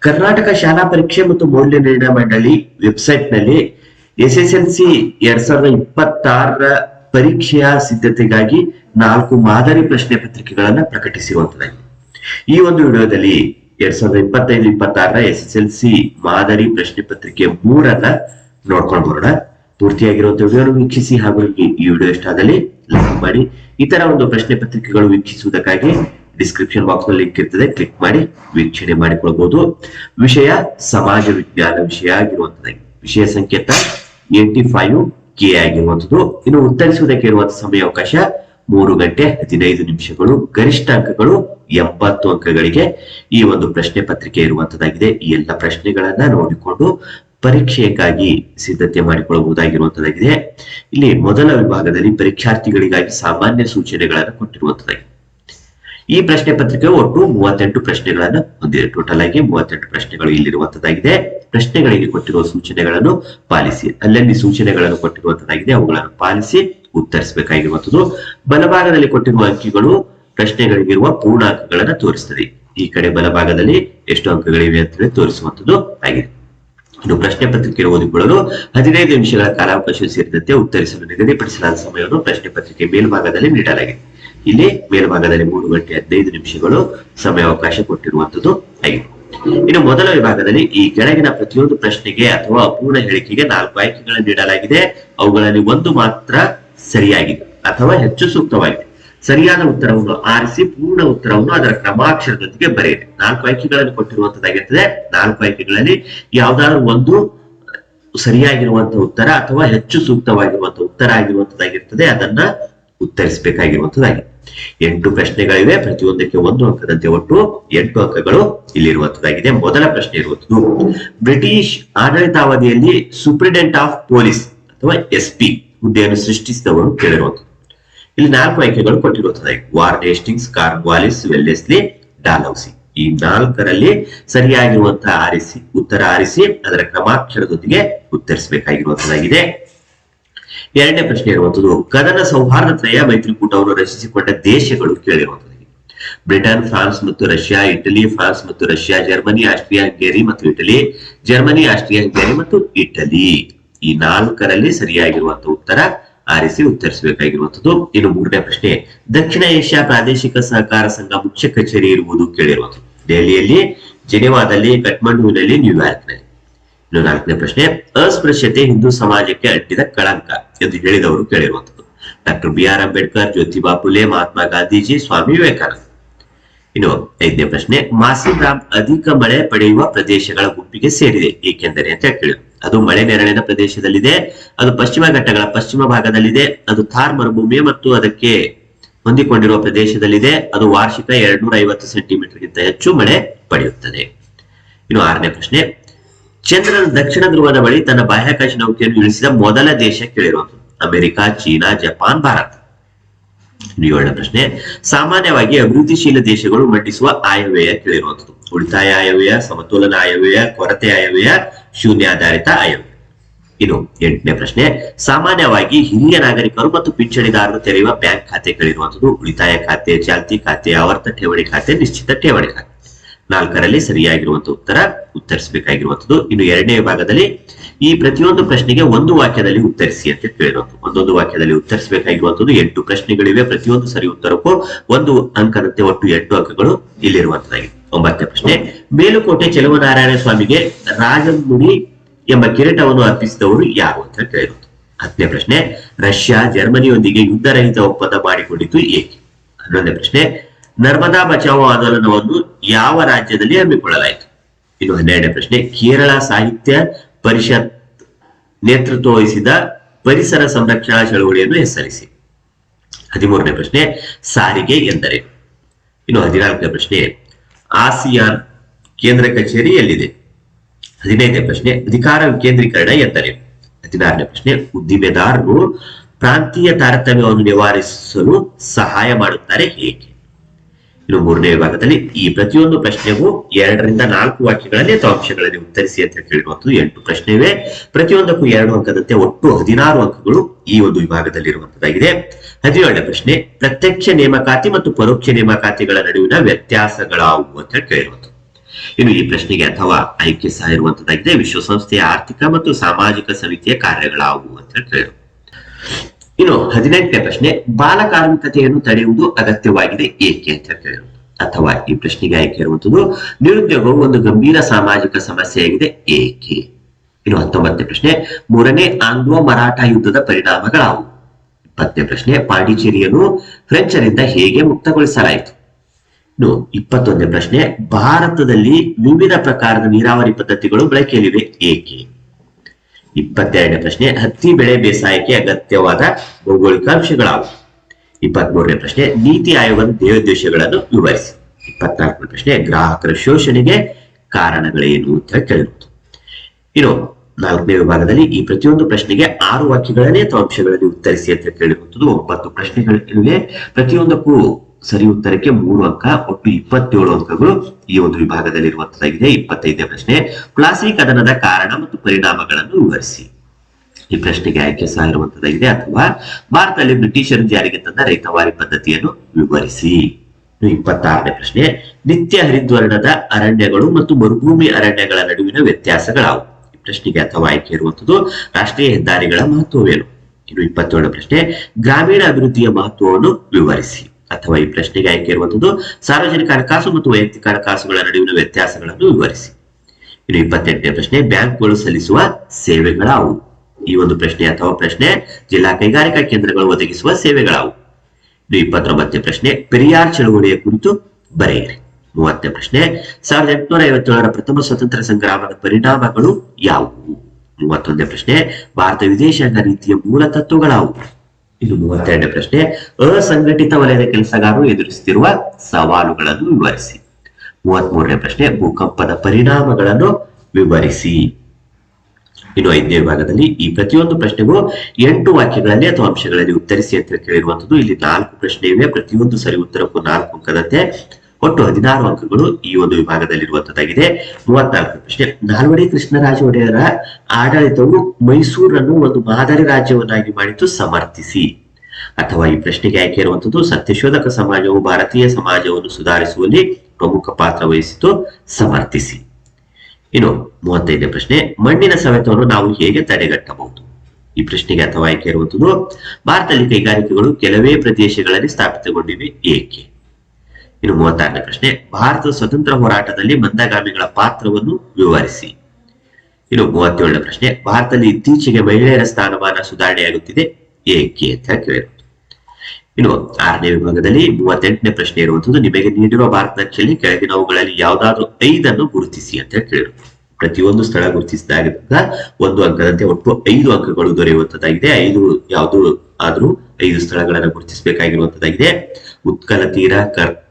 ಕರ್ನಾಟಕ ಶಾಲಾ ಪರೀಕ್ಷೆ ಮತ್ತು ಮೌಲ್ಯ ನಿರ್ಣಯ ಮಂಡಳಿ ವೆಬ್ಸೈಟ್ನಲ್ಲಿ ಎಸ್ ಎಸ್ ಎಲ್ ಸಿ ಎರಡ್ ಸಾವಿರದ ಇಪ್ಪತ್ತಾರರ ಪರೀಕ್ಷೆಯ ಸಿದ್ಧತೆಗಾಗಿ ನಾಲ್ಕು ಮಾದರಿ ಪ್ರಶ್ನೆ ಪತ್ರಿಕೆಗಳನ್ನ ಪ್ರಕಟಿಸಿರುವಂತದ್ದಾಗಿದೆ ಈ ಒಂದು ವಿಡಿಯೋದಲ್ಲಿ ಎರಡ್ ಸಾವಿರದ ಇಪ್ಪತ್ತೈದು ಇಪ್ಪತ್ತಾರರ ಎಸ್ ಎಸ್ ಎಲ್ ಸಿ ಮಾದರಿ ಪ್ರಶ್ನೆ ಪತ್ರಿಕೆ ಮೂರನ್ನ ನೋಡ್ಕೊಂಡು ಬರೋಣ. ಪೂರ್ತಿಯಾಗಿರುವಂತ ವಿಡಿಯೋ ವೀಕ್ಷಿಸಿ ಹಾಗೂ ಈ ವಿಡಿಯೋ ಇಷ್ಟ ಆದಲ್ಲಿ ಲೈಕ್ ಮಾಡಿ. ಇತರ ಒಂದು ಪ್ರಶ್ನೆ ಪತ್ರಿಕೆಗಳು ವೀಕ್ಷಿಸುವುದಕ್ಕಾಗಿ ಡಿಸ್ಕ್ರಿಪ್ಷನ್ ಬಾಕ್ಸ್ನಲ್ಲಿ ಲಿಂಕ್ ಇರ್ತದೆ. ಕ್ಲಿಕ್ ಮಾಡಿ, ವೀಕ್ಷಣೆ ಮಾಡಿಕೊಳ್ಬಹುದು ವಿಷಯ ಸಮಾಜ ವಿಜ್ಞಾನ ವಿಷಯ ಆಗಿರುವಂತದ್ದು ವಿಷಯ ಸಂಕೇತ ಏಟಿ ಫೈವ್ ಕೆ ಆಗಿರುವಂತದ್ದು ಇನ್ನು ಉತ್ತರಿಸುವುದಕ್ಕೆ ಇರುವಂತಹ ಸಮಯಾವಕಾಶ ಮೂರು ಗಂಟೆ ಹದಿನೈದು ನಿಮಿಷಗಳು. ಗರಿಷ್ಠ ಅಂಕಗಳು ಎಂಬತ್ತು ಅಂಕಗಳಿಗೆ ಈ ಒಂದು ಪ್ರಶ್ನೆ ಪತ್ರಿಕೆ ಇರುವಂತದ್ದಾಗಿದೆ ಈ ಎಲ್ಲ ಪ್ರಶ್ನೆಗಳನ್ನ ನೋಡಿಕೊಂಡು ಪರೀಕ್ಷೆಗಾಗಿ ಸಿದ್ಧತೆ ಮಾಡಿಕೊಳ್ಳಬಹುದಾಗಿರುವಂತದ್ದಾಗಿದೆ ಇಲ್ಲಿ ಮೊದಲ ವಿಭಾಗದಲ್ಲಿ ಪರೀಕ್ಷಾರ್ಥಿಗಳಿಗಾಗಿ ಸಾಮಾನ್ಯ ಸೂಚನೆಗಳನ್ನು ಕೊಟ್ಟಿರುವಂತದ್ದಾಗಿದೆ ಈ ಪ್ರಶ್ನೆ ಪತ್ರಿಕೆ ಒಟ್ಟು ಮೂವತ್ತೆಂಟು ಪ್ರಶ್ನೆಗಳನ್ನು ಹೊಂದಿದೆ. ಟೋಟಲ್ ಆಗಿ ಮೂವತ್ತೆಂಟು ಪ್ರಶ್ನೆಗಳು ಇಲ್ಲಿರುವಂತದ್ದಾಗಿದೆ. ಪ್ರಶ್ನೆಗಳಿಗೆ ಕೊಟ್ಟಿರುವ ಸೂಚನೆಗಳನ್ನು ಪಾಲಿಸಿ. ಅಲ್ಲಲ್ಲಿ ಸೂಚನೆಗಳನ್ನು ಕೊಟ್ಟಿರುವಂತದ್ದಾಗಿದೆ. ಅವುಗಳನ್ನು ಪಾಲಿಸಿ ಉತ್ತರಿಸಬೇಕಾಗಿರುವಂತದ್ದು. ಬಲಭಾಗದಲ್ಲಿ ಕೊಟ್ಟಿರುವ ಅಂಕಿಗಳು ಪ್ರಶ್ನೆಗಳಿಗಿರುವ ಪೂರ್ಣಾಂಕಗಳನ್ನು ತೋರಿಸ್ತದೆ. ಈ ಕಡೆ ಬಲಭಾಗದಲ್ಲಿ ಎಷ್ಟು ಅಂಕಗಳಿವೆ ಅಂತ ತೋರಿಸುವಂತದ್ದು ಆಗಿದೆ. ಇನ್ನು ಪ್ರಶ್ನೆ ಪತ್ರಿಕೆ ಓದಿಕೊಳ್ಳಲು ಹದಿನೈದು ನಿಮಿಷಗಳ ಕಾಲಾವಕಾಶ ಸೇರಿದಂತೆ ಉತ್ತರಿಸಲು ನಿಗದಿಪಡಿಸಲಾದ ಸಮಯವನ್ನು ಪ್ರಶ್ನೆ ಪತ್ರಿಕೆ ಮೇಲ್ಭಾಗದಲ್ಲಿ ನೀಡಲಾಗಿದೆ. ಇಲ್ಲಿ ಮೇಲ್ಭಾಗದಲ್ಲಿ ಮೂರು ಗಂಟೆ ಹದಿನೈದು ನಿಮಿಷಗಳು ಸಮಯಾವಕಾಶ ಕೊಟ್ಟಿರುವಂತದ್ದು ಆಗಿದೆ. ಇನ್ನು ಮೊದಲ ವಿಭಾಗದಲ್ಲಿ ಈ ಕೆಳಗಿನ ಪ್ರತಿಯೊಂದು ಪ್ರಶ್ನೆಗೆ ಅಥವಾ ಅಪೂರ್ಣ ಹೇಳಿಕೆಗೆ ನಾಲ್ಕು ಆಯ್ಕೆಗಳನ್ನು ನೀಡಲಾಗಿದೆ. ಅವುಗಳಲ್ಲಿ ಒಂದು ಮಾತ್ರ ಸರಿಯಾಗಿದೆ ಅಥವಾ ಹೆಚ್ಚು ಸೂಕ್ತವಾಗಿದೆ. ಸರಿಯಾದ ಉತ್ತರವನ್ನು ಆರಿಸಿ ಪೂರ್ಣ ಉತ್ತರವನ್ನು ಅದರ ಕ್ರಮಾಕ್ಷರದೊಂದಿಗೆ ಬರೆಯಿರಿ. ನಾಲ್ಕು ಆಯ್ಕೆಗಳನ್ನು ಕೊಟ್ಟಿರುವಂತದ್ದಾಗಿರ್ತದೆ ನಾಲ್ಕು ಆಯ್ಕೆಗಳಲ್ಲಿ ಯಾವ್ದಾದ್ರು ಒಂದು ಸರಿಯಾಗಿರುವಂತಹ ಉತ್ತರ ಅಥವಾ ಹೆಚ್ಚು ಸೂಕ್ತವಾಗಿರುವಂತಹ ಉತ್ತರ ಆಗಿರುವಂತದ್ದಾಗಿರ್ತದೆ ಅದನ್ನ ಉತ್ತರಿಸಬೇಕಾಗಿರುವಂತದ್ದಾಗಿದೆ ಎಂಟು ಪ್ರಶ್ನೆಗಳಿವೆ. ಪ್ರತಿಯೊಂದಕ್ಕೆ ಒಂದು ಅಂಕದಂತೆ ಒಟ್ಟು ಎಂಟು ಅಂಕಗಳು ಇಲ್ಲಿರುವಂತದ್ದಾಗಿದೆ. ಮೊದಲ ಪ್ರಶ್ನೆ ಇರುವಂತದ್ದು ಬ್ರಿಟಿಷ್ ಆಡಳಿತಾವಧಿಯಲ್ಲಿ ಸೂಪ್ರಿಡೆಂಟ್ ಆಫ್ ಪೊಲೀಸ್ ಅಥವಾ ಎಸ್ ಪಿ ಹುದ್ದೆಯನ್ನು ಸೃಷ್ಟಿಸಿದವರು ಕೇಳಿರುವಂತದ್ದು ಇಲ್ಲಿ ನಾಲ್ಕು ಆಯ್ಕೆಗಳು ಕೊಟ್ಟಿರುವಂತದ್ದಾಗಿ Warren Hastings Cornwallis Wellesley, Dalhousie. ಈ ನಾಲ್ಕರಲ್ಲಿ ಸರಿಯಾಗಿರುವಂತಹ ಆರಿಸಿ, ಉತ್ತರ ಆರಿಸಿ, ಅದರ ಕ್ರಮಾಕ್ಷರದೊಂದಿಗೆ ಉತ್ತರಿಸಬೇಕಾಗಿರುವಂತದ್ದಾಗಿದೆ ಎರಡನೇ ಪ್ರಶ್ನೆ ಇರುವಂತದ್ದು, ಕದನ ಸೌಹಾರ್ದತ್ರಯ ಮೈತ್ರಿಕೂಟವನ್ನು ರಚಿಸಿಕೊಂಡ ದೇಶಗಳು ಕೇಳಿರುವಂತದ್ದು. ಬ್ರಿಟನ್, ಫ್ರಾನ್ಸ್ ಮತ್ತು ರಷ್ಯಾ, ಇಟಲಿ, ಫ್ರಾನ್ಸ್ ಮತ್ತು ರಷ್ಯಾ, ಜರ್ಮನಿ, ಆಸ್ಟ್ರಿಯಾ, ಹಂಗೇರಿ ಮತ್ತು ಇಟಲಿ, ಜರ್ಮನಿ, ಆಸ್ಟ್ರಿಯಾ, ಹಂಗೇರಿ ಮತ್ತು ಇಟಲಿ. ಈ ನಾಲ್ಕರಲ್ಲಿ ಸರಿಯಾಗಿರುವಂತಹ ಉತ್ತರ ಆರಿಸಿ ಉತ್ತರಿಸಬೇಕಾಗಿರುವಂತದ್ದು. ಇನ್ನು ಮೂರನೇ ಪ್ರಶ್ನೆ, ದಕ್ಷಿಣ ಏಷ್ಯಾ ಪ್ರಾದೇಶಿಕ ಸಹಕಾರ ಸಂಘ ಮುಖ್ಯ ಕಚೇರಿ ಇರುವುದು ಕೇಳಿರುವಂತದ್ದು. ದೆಹಲಿಯಲ್ಲಿ, ಜೆನೆವಾದಲ್ಲಿ ಕಠ್ಮಂಡುವಿನಲ್ಲಿ ನ್ಯೂಯಾರ್ಕ್ನಲ್ಲಿ. ನಾಲ್ಕನೇ ಪ್ರಶ್ನೆ, ಅಸ್ಪೃಶ್ಯತೆ ಹಿಂದೂ ಸಮಾಜಕ್ಕೆ ಅಡ್ಡಿದ ಕಳಂಕ ಎಂದು ಹೇಳಿದವರು ಕೇಳಿರುವಂತದ್ದು doctor B R Ambedkar, Jyotiba Phule, Mahatma Gandhiji, Swami Vivekananda. ಇನ್ನು ಐದನೇ ಪ್ರಶ್ನೆ ಮಾಸಿನ್ ರಾಮ್ ಅಧಿಕ ಮಳೆ ಪಡೆಯುವ ಪ್ರದೇಶಗಳ ಗುಂಪಿಗೆ ಸೇರಿದೆ, ಏಕೆಂದರೆ ಅಂತ ಕೇಳಿದ್ರು. ಅದು ಮಳೆ ನೆರಳಿನ ಪ್ರದೇಶದಲ್ಲಿದೆ, ಅದು ಪಶ್ಚಿಮ ಘಟ್ಟಗಳ ಪಶ್ಚಿಮ ಭಾಗದಲ್ಲಿದೆ, ಅದು ಥಾರ್ ಮರುಭೂಮಿ ಮತ್ತು ಅದಕ್ಕೆ ಹೊಂದಿಕೊಂಡಿರುವ ಪ್ರದೇಶದಲ್ಲಿದೆ, ಅದು ವಾರ್ಷಿಕ ಎರಡ್ನೂರ ಐವತ್ತು ಸೆಂಟಿಮೀಟರ್ಗಿಂತ ಹೆಚ್ಚು ಮಳೆ ಪಡೆಯುತ್ತದೆ. ಇನ್ನು ಆರನೇ ಪ್ರಶ್ನೆ ಚಂದ್ರನ ದಕ್ಷಿಣ ಧ್ರುವದ ಬಳಿ ತನ್ನ ಬಾಹ್ಯಾಕಾಶ ನೌಕೆಯನ್ನು ಇಳಿಸಿದ ಮೊದಲ ದೇಶ ಕೇಳಿರುವಂಥದ್ದು. America, China, Japan, Bharat. ಏಳನೇ ಪ್ರಶ್ನೆ, ಸಾಮಾನ್ಯವಾಗಿ ಅಭಿವೃದ್ಧಿಶೀಲ ದೇಶಗಳು ಮಂಡಿಸುವ ಆಯವ್ಯಯ ಕೇಳಿರುವಂಥದ್ದು. ಉಳಿತಾಯ ಆಯವ್ಯಯ, ಸಮತೋಲನ ಆಯವ್ಯಯ, ಕೊರತೆ ಆಯವ್ಯಯ, ಶೂನ್ಯಾಧಾರಿತ ಆಯವ್ಯಯ. ಇನ್ನು ಎಂಟನೇ ಪ್ರಶ್ನೆ, ಸಾಮಾನ್ಯವಾಗಿ ಹಿರಿಯ ನಾಗರಿಕರು ಮತ್ತು ಪಿಂಚಣಿದಾರರು ತೆರೆಯುವ ಬ್ಯಾಂಕ್ ಖಾತೆ ಖಾತೆಗಳಿರುವಂಥದ್ದು ಉಳಿತಾಯ ಖಾತೆ, ಚಾಲ್ತಿ ಖಾತೆ, ಆವರ್ತ ಠೇವಣಿ ಖಾತೆ, ನಿಶ್ಚಿತ ಠೇವಣಿ ಖಾತೆ. ನಾಲ್ಕರಲ್ಲಿ ಸರಿಯಾಗಿರುವಂತಹ ಉತ್ತರ ಉತ್ತರಿಸಬೇಕಾಗಿರುವಂಥದ್ದು. ಇನ್ನು ಎರಡನೇ ಭಾಗದಲ್ಲಿ ಈ ಪ್ರತಿಯೊಂದು ಪ್ರಶ್ನೆಗೆ ಒಂದು ವಾಕ್ಯದಲ್ಲಿ ಉತ್ತರಿಸಿ ಅಂತ ಕೇಳಿರುವಂಥದ್ದು. ಒಂದೊಂದು ವಾಕ್ಯದಲ್ಲಿ ಉತ್ತರಿಸಬೇಕಾಗಿರುವಂಥದ್ದು. ಎಂಟು ಪ್ರಶ್ನೆಗಳಿವೆ. ಪ್ರತಿಯೊಂದು ಸರಿ ಉತ್ತರಕ್ಕೂ ಒಂದು ಅಂಕದಂತೆ ಒಟ್ಟು ಎಂಟು ಅಂಕಗಳು ಇಲ್ಲಿರುವಂತದ್ದಾಗಿದೆ ಒಂಬತ್ತನೇ ಪ್ರಶ್ನೆ, ಮೇಲುಕೋಟೆ ಚೆಲುವನಾರಾಯಣ ಸ್ವಾಮಿಗೆ ರಾಜಮುಡಿ ಎಂಬ ಕಿರೀಟವನ್ನು ಅರ್ಪಿಸಿದವರು ಯಾರು ಅಂತ ಕೇಳಿರುವುದು ಹತ್ತನೇ ಪ್ರಶ್ನೆ, ರಷ್ಯಾ ಜರ್ಮನಿಯೊಂದಿಗೆ ಯುದ್ಧರಹಿತ ಒಪ್ಪಂದ ಮಾಡಿಕೊಂಡಿದ್ದು ಏಕೆ? ಹನ್ನೊಂದನೇ ಪ್ರಶ್ನೆ, ನರ್ಮದಾ ಬಚಾವೋ ಆಂದೋಲನವನ್ನು ಯಾವ ರಾಜ್ಯದಲ್ಲಿ ಹಮ್ಮಿಕೊಳ್ಳಲಾಯಿತು? ಇನ್ನು ಹನ್ನೆರಡನೇ ಪ್ರಶ್ನೆ. ಕೇರಳ ಸಾಹಿತ್ಯ ಪರಿಷತ್ ನೇತೃತ್ವ ವಹಿಸಿದ ಪರಿಸರ ಸಂರಕ್ಷಣಾ ಚಳವಳಿಯನ್ನು ಹೆಸರಿಸಿ. ಹದಿಮೂರನೇ ಪ್ರಶ್ನೆ, ಸಾರಿಗೆ ಎಂದರೆ? ಇನ್ನು ಹದಿನಾಲ್ಕನೇ ಪ್ರಶ್ನೆ, ಆಸಿಯಾನ್ ಕೇಂದ್ರ ಕಚೇರಿ ಎಲ್ಲಿದೆ? ಹದಿನೈದನೇ ಪ್ರಶ್ನೆ, ಅಧಿಕಾರ ವಿಕೇಂದ್ರೀಕರಣ ಎಂದರೆ? ಹದಿನಾರನೇ ಪ್ರಶ್ನೆ, ಉದ್ದಿಮೆದಾರರು ಪ್ರಾಂತೀಯ ತಾರತಮ್ಯವನ್ನು ನಿವಾರಿಸಲು ಸಹಾಯ ಮಾಡುತ್ತಾರೆ ಹೇಗೆ? ಇನ್ನು ಮೂರನೇ ವಿಭಾಗದಲ್ಲಿ ಈ ಪ್ರತಿಯೊಂದು ಪ್ರಶ್ನೆಗೂ ಎರಡರಿಂದ ನಾಲ್ಕು ವಾಕ್ಯಗಳಲ್ಲಿ ಅಥವಾ ಅಂಶಗಳಲ್ಲಿ ಉತ್ತರಿಸಿ ಅಂತ ಕೇಳಿರುವಂತದ್ದು ಎಂಟು ಪ್ರಶ್ನೆ ಇವೆ ಪ್ರತಿಯೊಂದಕ್ಕೂ ಎರಡು ಅಂಕದಂತೆ ಒಟ್ಟು ಹದಿನಾರು ಅಂಕಗಳು ಈ ಒಂದು ವಿಭಾಗದಲ್ಲಿ ಇರುವಂತದ್ದಾಗಿದೆ ಹದಿನೇಳನೇ ಪ್ರಶ್ನೆ, ಪ್ರತ್ಯಕ್ಷ ನೇಮಕಾತಿ ಮತ್ತು ಪರೋಕ್ಷ ನೇಮಕಾತಿಗಳ ನಡುವಿನ ವ್ಯತ್ಯಾಸಗಳಾವು ಅಂತ ಹೇಳಿ ಕೇಳಿರುವಂತದ್ದು ಇನ್ನು ಈ ಪ್ರಶ್ನೆಗೆ ಅಥವಾ ಆಯ್ಕೆ ಸಹ ಇರುವಂತದ್ದಾಗಿದೆ. ವಿಶ್ವಸಂಸ್ಥೆಯ ಆರ್ಥಿಕ ಮತ್ತು ಸಾಮಾಜಿಕ ಸಮಿತಿಯ ಕಾರ್ಯಗಳಾವು ಅಂತ ಹೇಳಿ ಇನ್ನು ಹದಿನೆಂಟನೇ ಪ್ರಶ್ನೆ, ಬಾಲ ಕಾರ್ಮಿಕತೆಯನ್ನು ತಡೆಯುವುದು ಅಗತ್ಯವಾಗಿದೆ ಏಕೆ ಅಂತ ಕೇಳಿರೋದು ಅಥವಾ ಈ ಪ್ರಶ್ನೆಗೆ ಆಯ್ಕೆ ಇರುವಂತದ್ದು ನಿರುದ್ಯೋಗವು ಒಂದು ಗಂಭೀರ ಸಾಮಾಜಿಕ ಸಮಸ್ಯೆಯಾಗಿದೆ ಏಕೆ? ಇನ್ನು ಹತ್ತೊಂಬತ್ತನೇ ಪ್ರಶ್ನೆ, ಮೂರನೇ ಆಂಗ್ಲೋ ಮರಾಠ ಯುದ್ಧದ ಪರಿಣಾಮಗಳಾವು. ಇಪ್ಪತ್ತನೇ ಪ್ರಶ್ನೆ, ಪಾಂಡಿಚೇರಿಯನ್ನು ಫ್ರೆಂಚರಿಂದ ಹೇಗೆ ಮುಕ್ತಗೊಳಿಸಲಾಯಿತು? ಇನ್ನು ಇಪ್ಪತ್ತೊಂದನೇ ಪ್ರಶ್ನೆ, ಭಾರತದಲ್ಲಿ ವಿವಿಧ ಪ್ರಕಾರದ ನೀರಾವರಿ ಪದ್ಧತಿಗಳು ಬಳಕೆಯಲ್ಲಿವೆ ಏಕೆ? ಇಪ್ಪತ್ತೆರಡನೇ ಪ್ರಶ್ನೆ, ಹತ್ತಿ ಬೆಳೆ ಬೇಸಾಯಕ್ಕೆ ಅಗತ್ಯವಾದ ಭೌಗೋಳಿಕ ಅಂಶಗಳಾವು? ಇಪ್ಪತ್ಮೂರನೇ ಪ್ರಶ್ನೆ, ನೀತಿ ಆಯೋಗದ ದೇವೋದ್ದೇಶಗಳನ್ನು ವಿವರಿಸಿ. ಇಪ್ಪತ್ನಾಲ್ಕನೇ ಪ್ರಶ್ನೆ, ಗ್ರಾಹಕರ ಶೋಷಣೆಗೆ ಕಾರಣಗಳೇನು ಅಂತ ಕೇಳುತ್ತೆ ಇನ್ನು ನಾಲ್ಕನೇ ವಿಭಾಗದಲ್ಲಿ ಈ ಪ್ರತಿಯೊಂದು ಪ್ರಶ್ನೆಗೆ ಆರು ವಾಕ್ಯಗಳನ್ನೇ ಅಥವಾ ಅಂಶಗಳಲ್ಲಿ ಉತ್ತರಿಸಿ ಅಂತ ಕೇಳಿರುವಂತದ್ದು ಒಂಬತ್ತು ಪ್ರಶ್ನೆಗಳಿವೆ ಪ್ರತಿಯೊಂದಕ್ಕೂ ಸರಿ ಉತ್ತರಕ್ಕೆ ಮೂರು ಅಂಕ, ಒಟ್ಟು ಇಪ್ಪತ್ತೇಳು ಅಂಕಗಳು ಈ ಒಂದು ವಿಭಾಗದಲ್ಲಿ ಇರುವಂತದ್ದಾಗಿದೆ ಇಪ್ಪತ್ತೈದನೇ ಪ್ರಶ್ನೆ ಪ್ಲಾಸಿ ಕದನದ ಕಾರಣ ಮತ್ತು ಪರಿಣಾಮಗಳನ್ನು ವಿವರಿಸಿ. ಈ ಪ್ರಶ್ನೆಗೆ ಆಯ್ಕೆ ಸಹ ಇರುವಂತದ್ದಾಗಿದೆ. ಅಥವಾ ಭಾರತದಲ್ಲಿ ಬ್ರಿಟಿಷರು ಜಾರಿಗೆ ತಂದ ರೈತವಾರಿ ಪದ್ಧತಿಯನ್ನು ವಿವರಿಸಿ. ಇಪ್ಪತ್ತಾರನೇ ಪ್ರಶ್ನೆ, ನಿತ್ಯ ಹರಿದ್ವರ್ಣದ ಅರಣ್ಯಗಳು ಮತ್ತು ಮರುಭೂಮಿ ಅರಣ್ಯಗಳ ನಡುವಿನ ವ್ಯತ್ಯಾಸಗಳಾವು? ಈ ಪ್ರಶ್ನೆಗೆ ಅಥವಾ ಆಯ್ಕೆ ಇರುವಂತದ್ದು ರಾಷ್ಟ್ರೀಯ ಹೆದ್ದಾರಿಗಳ ಮಹತ್ವವೇನು? ಇನ್ನು ಇಪ್ಪತ್ತೇಳನೇ ಪ್ರಶ್ನೆ ಗ್ರಾಮೀಣ ಅಭಿವೃದ್ಧಿಯ ಮಹತ್ವವನ್ನು ವಿವರಿಸಿ. ಅಥವಾ ಈ ಪ್ರಶ್ನೆಗೆ ಆಯ್ಕೆ ಇರುವಂತದ್ದು ಸಾರ್ವಜನಿಕ ಹಣಕಾಸು ಮತ್ತು ವೈಯಕ್ತಿಕ ಹಣಕಾಸುಗಳ ನಡುವಿನ ವ್ಯತ್ಯಾಸಗಳನ್ನು ವಿವರಿಸಿ. ಇನ್ನು ಇಪ್ಪತ್ತೆಂಟನೇ ಪ್ರಶ್ನೆ, ಬ್ಯಾಂಕ್ಗಳು ಸಲ್ಲಿಸುವ ಸೇವೆಗಳಾವು? ಈ ಒಂದು ಪ್ರಶ್ನೆ ಅಥವಾ ಪ್ರಶ್ನೆ ಜಿಲ್ಲಾ ಕೈಗಾರಿಕಾ ಕೇಂದ್ರಗಳು ಒದಗಿಸುವ ಸೇವೆಗಳಾವು? ಇನ್ನು ಇಪ್ಪತ್ತೊಂಬತ್ತನೇ ಪ್ರಶ್ನೆ, ಪೆರಿಯಾರ್ ಚಳುವಳಿಯ ಕುರಿತು ಬರೆಯಿರಿ. ಮೂವತ್ತನೇ ಪ್ರಶ್ನೆ, ಸಾವಿರದ ಎಂಟುನೂರ ಐವತ್ತೇಳರ ಪ್ರಥಮ ಸ್ವತಂತ್ರ ಸಂಗ್ರಾಮದ ಪರಿಣಾಮಗಳು ಯಾವುವು? ಮೂವತ್ತೊಂದನೇ ಪ್ರಶ್ನೆ, ಭಾರತ ವಿದೇಶಾಂಗ ನೀತಿಯ ಮೂಲ ತತ್ವಗಳಾವು? ಇನ್ನು ಮೂವತ್ತೆರಡನೇ ಪ್ರಶ್ನೆ. ಅಸಂಘಟಿತ ವಲಯದ ಕೆಲಸಗಾರರು ಎದುರಿಸುತ್ತಿರುವ ಸವಾಲುಗಳನ್ನು ವಿವರಿಸಿ. ಮೂವತ್ಮೂರನೇ ಪ್ರಶ್ನೆ, ಭೂಕಂಪದ ಪರಿಣಾಮಗಳನ್ನು ವಿವರಿಸಿ. ಇನ್ನು ಐದನೇ ವಿಭಾಗದಲ್ಲಿ ಈ ಪ್ರತಿಯೊಂದು ಪ್ರಶ್ನೆಗೂ ಎಂಟು ವಾಕ್ಯಗಳಲ್ಲಿ ಅಥವಾ ಅಂಶಗಳಲ್ಲಿ ಉತ್ತರಿಸಿ ಅಂತ ಕೇಳಿರುವಂತದ್ದು ಇಲ್ಲಿ ನಾಲ್ಕು ಪ್ರಶ್ನೆ ಇವೆ ಪ್ರತಿಯೊಂದು ಸರಿ ಉತ್ತರಕ್ಕೂ ನಾಲ್ಕು ಅಂಕದಂತೆ ಒಟ್ಟು ಹದಿನಾರು ಅಂಕಗಳು ಈ ಒಂದು ವಿಭಾಗದಲ್ಲಿರುವಂತದ್ದಾಗಿದೆ. ಮೂವತ್ನಾಲ್ಕು ಪ್ರಶ್ನೆ, ನಾಲ್ವಡಿ ಕೃಷ್ಣರಾಜ ಒಡೆಯರ ಆಡಳಿತವು ಮೈಸೂರನ್ನು ಒಂದು ಮಾದರಿ ರಾಜ್ಯವನ್ನಾಗಿ ಮಾಡಿತು ಸಮರ್ಥಿಸಿ. ಅಥವಾ ಈ ಪ್ರಶ್ನೆಗೆ ಆಯ್ಕೆ ಇರುವಂತದ್ದು, ಸತ್ಯಶೋಧಕ ಸಮಾಜವು ಭಾರತೀಯ ಸಮಾಜವನ್ನು ಸುಧಾರಿಸುವಲ್ಲಿ ಪ್ರಮುಖ ಪಾತ್ರ ವಹಿಸಿತು ಸಮರ್ಥಿಸಿ. ಇನ್ನು ಮೂವತ್ತೈದನೇ ಪ್ರಶ್ನೆ, ಮಣ್ಣಿನ ಸವೆತವನ್ನು ನಾವು ಹೇಗೆ ತಡೆಗಟ್ಟಬಹುದು? ಈ ಪ್ರಶ್ನೆಗೆ ಅಥವಾ ಆಯ್ಕೆ ಇರುವಂತದ್ದು, ಭಾರತದಲ್ಲಿ ಕೈಗಾರಿಕೆಗಳು ಕೆಲವೇ ಪ್ರದೇಶಗಳಲ್ಲಿ ಸ್ಥಾಪಿತಗೊಂಡಿವೆ, ಏಕೆ? ಇನ್ನು ಮೂವತ್ತಾರನೇ ಪ್ರಶ್ನೆ, ಭಾರತದ ಸ್ವತಂತ್ರ ಹೋರಾಟದಲ್ಲಿ ಮಂದಗಾಮಿಗಳ ಪಾತ್ರವನ್ನು ವಿವರಿಸಿ. ಇನ್ನು ಮೂವತ್ತೇಳನೇ ಪ್ರಶ್ನೆ, ಭಾರತದಲ್ಲಿ ಇತ್ತೀಚೆಗೆ ಮಹಿಳೆಯರ ಸ್ಥಾನಮಾನ ಸುಧಾರಣೆಯಾಗುತ್ತಿದೆ, ಏಕೆ ಅಂತ ಕೇಳಿರುವುದು ಇನ್ನು ಆರನೇ ವಿಭಾಗದಲ್ಲಿ ಮೂವತ್ತೆಂಟನೇ ಪ್ರಶ್ನೆ ಇರುವಂತದ್ದು ನಿಮಗೆ ನೀಡಿರುವ ಭಾರತ ನಕ್ಷೆಯಲ್ಲಿ ಕೆಳಗಿನವುಗಳಲ್ಲಿ ಯಾವುದಾದ್ರೂ ಐದನ್ನು ಗುರುತಿಸಿ ಅಂತ ಕೇಳಿರುವುದು ಪ್ರತಿಯೊಂದು ಸ್ಥಳ ಗುರುತಿಸಿದಾಗ ಒಂದು ಅಂಕದಂತೆ ಒಟ್ಟು ಐದು ಅಂಕಗಳು ದೊರೆಯುವಂತದ್ದಾಗಿದೆ ಐದು ಯಾವುದು ಆದ್ರೂ ಐದು ಸ್ಥಳಗಳನ್ನು ಗುರುತಿಸಬೇಕಾಗಿರುವಂತದ್ದಾಗಿದೆ ಉತ್ಕಲ ತೀರ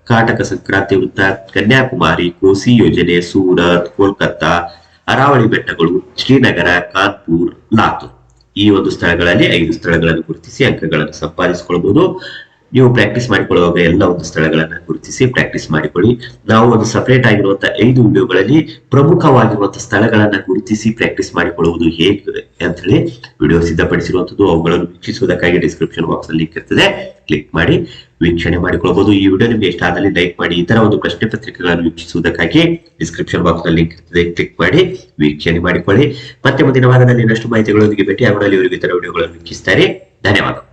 ಕರ್ನಾಟಕ ಸಂಕ್ರಾಂತಿ ವೃತ್ತ, ಕನ್ಯಾಕುಮಾರಿ ಕೋಸಿ ಯೋಜನೆ, ಸೂರತ್, ಕೋಲ್ಕತ್ತಾ, ಅರಾವಳಿ ಬೆಟ್ಟಗಳು, ಶ್ರೀನಗರ, ಕಾನ್ಪುರ್, ಲಾತೂರ್. ಈ ಒಂದು ಸ್ಥಳಗಳಲ್ಲಿ ಐದು ಸ್ಥಳಗಳನ್ನು ಗುರುತಿಸಿ ಅಂಕಗಳನ್ನು ಸಂಪಾದಿಸಿಕೊಳ್ಬಹುದು ನೀವು ಪ್ರಾಕ್ಟೀಸ್ ಮಾಡಿಕೊಳ್ಳುವಾಗ ಎಲ್ಲ ಒಂದು ಸ್ಥಳಗಳನ್ನ ಗುರುತಿಸಿ ಪ್ರಾಕ್ಟೀಸ್ ಮಾಡಿಕೊಳ್ಳಿ. ನಾವು ಒಂದು ಸಪರೇಟ್ ಆಗಿರುವಂತಹ ಐದು ವಿಡಿಯೋಗಳಲ್ಲಿ ಪ್ರಮುಖವಾಗಿರುವಂತಹ ಸ್ಥಳಗಳನ್ನ ಗುರುತಿಸಿ ಪ್ರಾಕ್ಟೀಸ್ ಮಾಡಿಕೊಳ್ಳುವುದು ಹೇಗೆ ಅಂತ ಹೇಳಿ ವಿಡಿಯೋ ಸಿದ್ಧಪಡಿಸಿರುವಂತದ್ದು ಅವುಗಳನ್ನು ವೀಕ್ಷಿಸುವುದಕ್ಕಾಗಿ ಡಿಸ್ಕ್ರಿಪ್ಷನ್ ಬಾಕ್ಸ್ ಲಿಂಕ್ ಇರ್ತದೆ. ಕ್ಲಿಕ್ ಮಾಡಿ ವೀಕ್ಷಣೆ ಮಾಡಿಕೊಳ್ಳಬಹುದು. ಈ ವಿಡಿಯೋ ನಿಮಗೆ ಇಷ್ಟ ಆದಲ್ಲಿ ಲೈಕ್ ಮಾಡಿ ಇತರ ತರ ಒಂದು ಪ್ರಶ್ನೆ ಪತ್ರಿಕೆಗಳನ್ನು ವೀಕ್ಷಿಸುವುದಕ್ಕಾಗಿ ಡಿಸ್ಕ್ರಿಪ್ಷನ್ ಬಾಕ್ಸ್ನಲ್ಲಿ ಲಿಂಕ್ ಇರ್ತದೆ. ಕ್ಲಿಕ್ ಮಾಡಿ, ವೀಕ್ಷಣೆ ಮಾಡಿಕೊಳ್ಳಿ. ಮತ್ತೆ ಮುಂದಿನ ವಾರದಲ್ಲಿ ಇನ್ನಷ್ಟು ಮಾಹಿತಿಗಳೊಂದಿಗೆ ಭೇಟಿ ಆಗೋಣ ಇವರಿಗೆ ಇತರ ವಿಡಿಯೋಗಳನ್ನು ವೀಕ್ಷಿಸ್ತಾರೆ. ಧನ್ಯವಾದ.